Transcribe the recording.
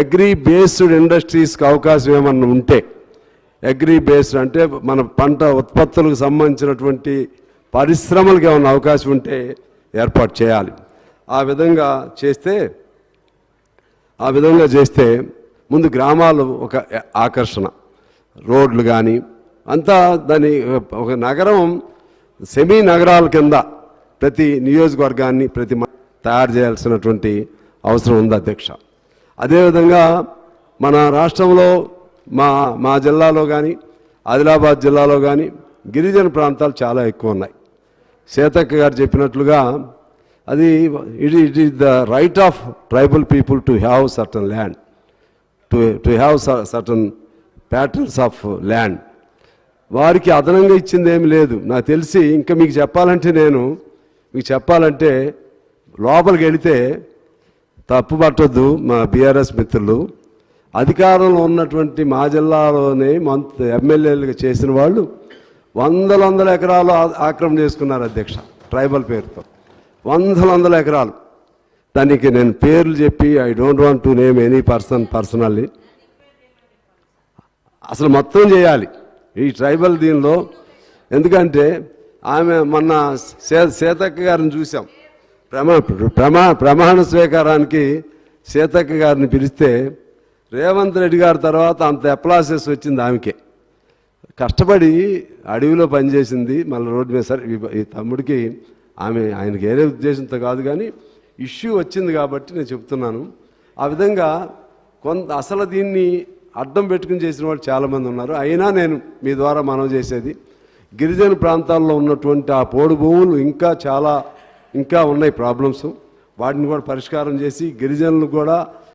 Agri based ఇండస్ట్రీస్కి అవకాశం ఏమన్నా ఉంటే అగ్రి బేస్డ్ అంటే మన పంట ఉత్పత్తులకు సంబంధించినటువంటి పరిశ్రమలకు ఏమన్నా అవకాశం ఉంటే ఏర్పాటు చేయాలి. ఆ విధంగా చేస్తే ఆ విధంగా చేస్తే ముందు గ్రామాలు ఒక ఆకర్షణ. రోడ్లు కానీ అంతా దాని ఒక నగరం సెమీ నగరాల కింద ప్రతి నియోజకవర్గాన్ని ప్రతి తయారు చేయాల్సినటువంటి అవసరం ఉంది అధ్యక్ష. అదేవిధంగా మన రాష్ట్రంలో మా మా జిల్లాలో కానీ ఆదిలాబాద్ జిల్లాలో కానీ గిరిజన ప్రాంతాలు చాలా ఎక్కువ ఉన్నాయి. సీతక్క గారు చెప్పినట్లుగా అది it it is the right of tribal people to have certain land to to have certain patterns of land వారికి అదనంగా ఇచ్చింది ఏమి లేదు. నాకు తెలిసి ఇంకా మీకు చెప్పాలంటే నేను మీకు చెప్పాలంటే లోపలికి వెళితే తప్పు పట్టొద్దు మా బీఆర్ఎస్ మిత్రులు. అధికారంలో ఉన్నటువంటి మా జిల్లాలోనే మంత్ ఎమ్మెల్యేలుగా చేసిన వాళ్ళు వందల వందల ఎకరాలు ఆక్రమణ చేసుకున్నారు అధ్యక్ష ట్రైబల్ పేరుతో. వందల వందల ఎకరాలు. దానికి నేను పేర్లు చెప్పి I don't want to name any person personally అసలు మొత్తం చేయాలి ఈ ట్రైబల్ దీనిలో. ఎందుకంటే ఆమె మొన్న సే సీతక్క గారిని చూసాం. ప్రమా ప్రమా ప్రమాణ స్వీకారానికి సీతక్క గారిని పిలిస్తే రేవంత్ రెడ్డి గారి తర్వాత అంత అప్లాసెస్ వచ్చింది ఆమెకే. కష్టపడి అడవిలో పనిచేసింది మళ్ళీ రోడ్డు మీద సరే ఈ- ఈ తమ్ముడికి ఆమె ఆయనకి ఏదే ఉద్దేశంతో కాదు కానీ ఇష్యూ వచ్చింది కాబట్టి నేను చెప్తున్నాను. ఆ విధంగా కొంత అసలు దీన్ని అడ్డం పెట్టుకుని చేసిన వాళ్ళు చాలామంది ఉన్నారు. అయినా నేను మీ ద్వారా మనం చేసేది గిరిజన ప్రాంతాల్లో ఉన్నటువంటి ఆ పోడు భూములు ఇంకా చాలా ఇంకా ఉన్నాయి ప్రాబ్లమ్స్. వాటిని కూడా పరిష్కారం చేసి గిరిజనులు కూడా